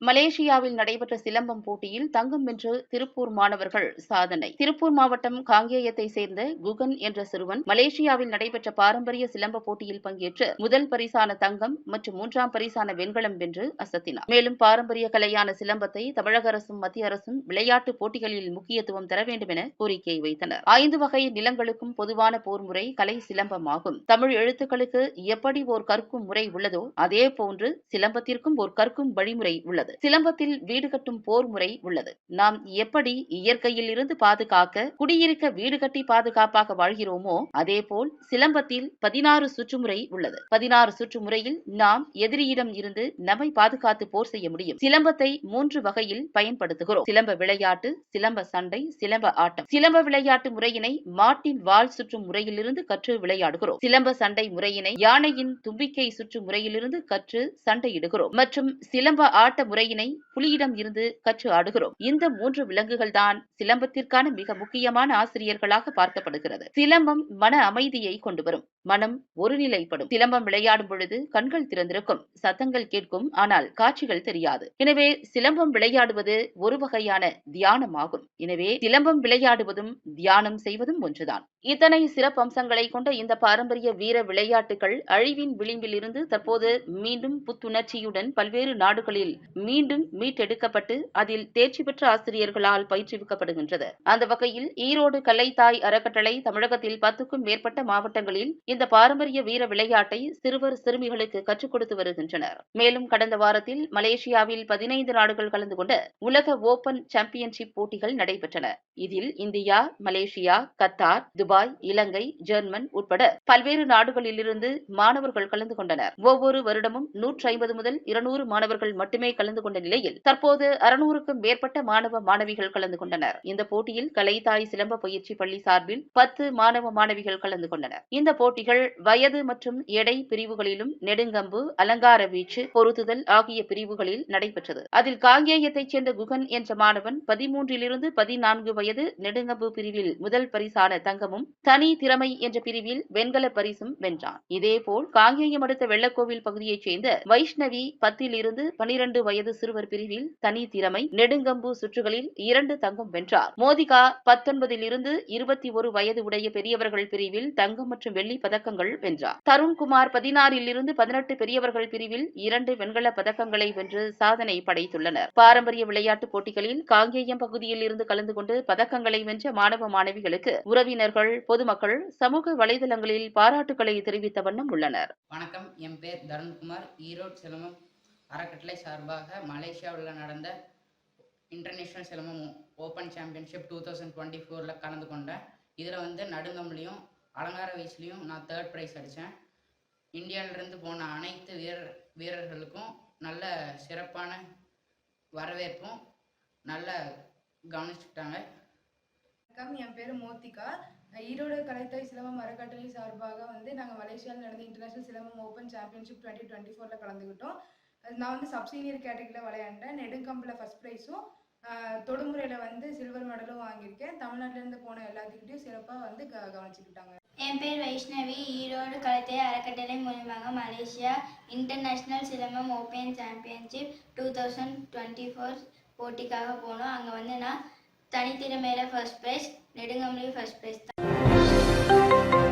மலேசியாவில் நடைபெற்ற சிலம்பம் போட்டியில் தங்கம் வென்று திருப்பூர் மாணவர்கள் சாதனை. திருப்பூர் மாவட்டம் காங்கேயத்தை சேர்ந்த குகன் என்ற சிறுவன் மலேசியாவில் நடைபெற்ற பாரம்பரிய சிலம்ப போட்டியில் பங்கேற்று முதல் பரிசான தங்கம் மற்றும் மூன்றாம் பரிசான வெண்கலம் வென்று அசத்தினார். மேலும் பாரம்பரிய கலையான சிலம்பத்தை தமிழக அரசும் மத்திய அரசும் விளையாட்டு போட்டிகளில் முக்கியத்துவம் தர வேண்டும் என கோரிக்கை வைத்தனர். ஐந்து வகை நிலங்களுக்கும் பொதுவான போர் முறை கலை சிலம்பமாகும். தமிழ் எழுத்துக்களுக்கு எப்படி ஓர் கற்கும் முறை உள்ளதோ அதே போன்று சிலம்பத்திற்கும் ஓர் கற்கும் வழிமுறை உள்ளது. சிலம்பத்தில் வீடு கட்டும் போர் முறை உள்ளது. நாம் எப்படி இயற்கையில் இருந்து பாதுகாக்க குடியிருக்க வீடு கட்டி பாதுகாப்பாக வாழ்கிறோமோ அதேபோல் சிலம்பத்தில் பதினாறு சுற்றுமுறை உள்ளது. பதினாறு சுற்றுமுறையில் நாம் எதிரியிடம் இருந்து நம்மை பாதுகாத்து போர் செய்ய முடியும். சிலம்பத்தை மூன்று வகையில் பயன்படுத்துகிறோம். சிலம்ப விளையாட்டு சிலம்ப சண்டை சிலம்ப ஆட்டம். சிலம்ப விளையாட்டு முறையினை மாட்டின் வால் சுற்றும் முறையிலிருந்து கற்று விளையாடுகிறோம். சிலம்ப சண்டை முறையினை யானையின் தும்பிக்கை சுற்று முறையிலிருந்து கற்று சண்டையிடுகிறோம். மற்றும் சிலம்ப ஆட்ட முறையினை புலியிடம் இருந்து கற்று ஆடுகிறோம். இந்த மூன்று விலங்குகள் தான் சிலம்பத்திற்கான மிக முக்கியமான ஆசிரியர்களாக பார்க்கப்படுகிறது. சிலம்பம் மன அமைதியை கொண்டு வரும். மனம் ஒருநிலைப்படும். சிலம்பம் விளையாடும் பொழுது கண்கள் திறந்திருக்கும். சத்தங்கள் கேட்கும். ஆனால் காட்சிகள் தெரியாது. எனவே சிலம்பம் விளையாடுவது ஒரு வகையான தியானம் ஆகும் எனவே சிலம்பம் விளையாடுவதும் தியானம் செய்வதும் ஒன்றுதான். இத்தனை சிறப்பம்சங்களை கொண்ட இந்த பாரம்பரிய வீர விளையாட்டுகள் அழிவின் விளிம்பிலிருந்து தற்போது மீண்டும் புத்துணர்ச்சியுடன் பல்வேறு நாடுகளில் மீண்டும் மீட்டெடுக்கப்பட்டு அதில் தேர்ச்சி பெற்ற ஆசிரியர்களால் பயிற்றுவிக்கப்படுகின்றது. அந்த வகையில் ஈரோடு கலைத்தாய் அறக்கட்டளை தமிழகத்தில் பத்துக்கும் மேற்பட்ட மாவட்டங்களில் இந்த பாரம்பரிய வீர விளையாட்டை சிறுவர் சிறுமிகளுக்கு கற்றுக் கொடுத்து வருகின்றனர். மேலும் கடந்த வாரத்தில் மலேசியாவில் பதினைந்து நாடுகள் கலந்து கொண்ட உலக ஓபன் சாம்பியன்ஷிப் போட்டிகள் நடைபெற்றன. இதில் India Malaysia Qatar Dubai Ilangai German உட்பட பல்வேறு நாடுகளிலிருந்து மாணவர்கள் கலந்து கொண்டனர். ஒவ்வொரு வருடமும் நூற்றி ஐம்பது முதல் இருநூறு மாணவர்கள் மட்டுமே கலந்து கொண்ட நிலையில் தற்போது அறுநூறுக்கும் மேற்பட்ட மாணவ மாணவிகள் கலந்து கொண்டனர். இந்த போட்டியில் கலைத்தாய் சிலம்ப பயிற்சி பள்ளி சார்பில் பத்து மாணவ மாணவிகள் கலந்து கொண்டனர். இந்த போட்டிகள் வயது மற்றும் எடை பிரிவுகளிலும் நெடுங்கம்பு அலங்கார வீச்சு பொருத்துதல் ஆகிய பிரிவுகளில் நடைபெற்றது. அதில் காங்கேயத்தைச் சேர்ந்த குகன் என்ற மாணவன் பதிமூன்றிலிருந்து பதினான்கு வயது நெடுங்கம்பு பிரிவில் முதல் பரிசான தங்கமும் தனி திறமை என்ற பிரிவில் வெண்கல பரிசும் வென்றான். இதேபோல் காங்கேயம் அடுத்த வெள்ளக்கோவில் பகுதியைச் சேர்ந்த வைஷ்ணவி பத்திலிருந்து பனிரண்டு வயது சிறுவர் பிரிவில் தனி திறமை நெடுங்கம்பு சுற்றுகளில் இரண்டு தங்கம் வென்றார். மோதிகா பத்தொன்பதில் இருந்து இருபத்தி ஒரு வயது உடைய பெரியவர்கள் பிரிவில் தங்கம் மற்றும் வெள்ளி பதக்கங்கள் வென்றார். தருண்குமார் பதினாறில் இருந்து பதினெட்டு பெரியவர்கள் பிரிவில் இரண்டு வெண்கல பதக்கங்களை வென்று சாதனை படைத்துள்ளனர். பாரம்பரிய விளையாட்டுப் போட்டிகளில் காங்கேயம் பகுதியில் இருந்து கலந்து கொண்டு பதக்கங்களை வென்ற மாணவ மாணவிகளுக்கு உறவினர்கள் பொதுமக்கள் சமூக வலைதளங்களில் பாராட்டுக்களை தெரிவித்த வண்ணம் உள்ளனர். வணக்கம். என் பேர் தருண்குமார். ஈரோடு சிலம்பம் அறக்கட்டளை சார்பாக மலேசியாவில் நடந்த international silambam open championship two thousand twenty ஃபோரில் கலந்து கொண்டேன் இதில் வந்து நடுங்கம்லையும் அலங்கார வயசுலேயும் நான் தேர்ட் ப்ரைஸ் அடித்தேன் இந்தியாவிலிருந்து போன அனைத்து வீரர் வீரர்களுக்கும் நல்ல சிறப்பான வரவேற்பும் நல்ல கவனிச்சுக்கிட்டாங்க. வணக்கம் என் பேர் மோத்திகா. ஈரோடு கலைத்தாய் சிலம்பம் அறக்கட்டளை சார்பாக வந்து நாங்கள் மலேசியாவில் நடந்த international silambam open championship twenty twenty ஃபோரில் கலந்துக்கிட்டோம் நான் வந்து சப்சீனியர் கேட்டகரியில் விளையாண்டேன். நெடுங்கம்பில் ஃபஸ்ட் ப்ரைஸும் தொடுமுறையில் வந்து சில்வர் மெடலும் வாங்கியிருக்கேன். தமிழ்நாட்டிலேருந்து போன எல்லாத்துக்கிட்டையும் சிறப்பாக வந்து க கவனிச்சுக்கிட்டாங்க. என் பேர் வைஷ்ணவி. ஈரோடு கலத்தை அறக்கட்டளை மூலமாக Malaysia international silambam open championship two thousand twenty four போட்டிக்காக போனோம். அங்கே வந்து நான் தனித்திறமையில ஃபர்ஸ்ட் ப்ரைஸ் நெடுங்கம்பளையும் ஃபர்ஸ்ட் ப்ரைஸ் தான்.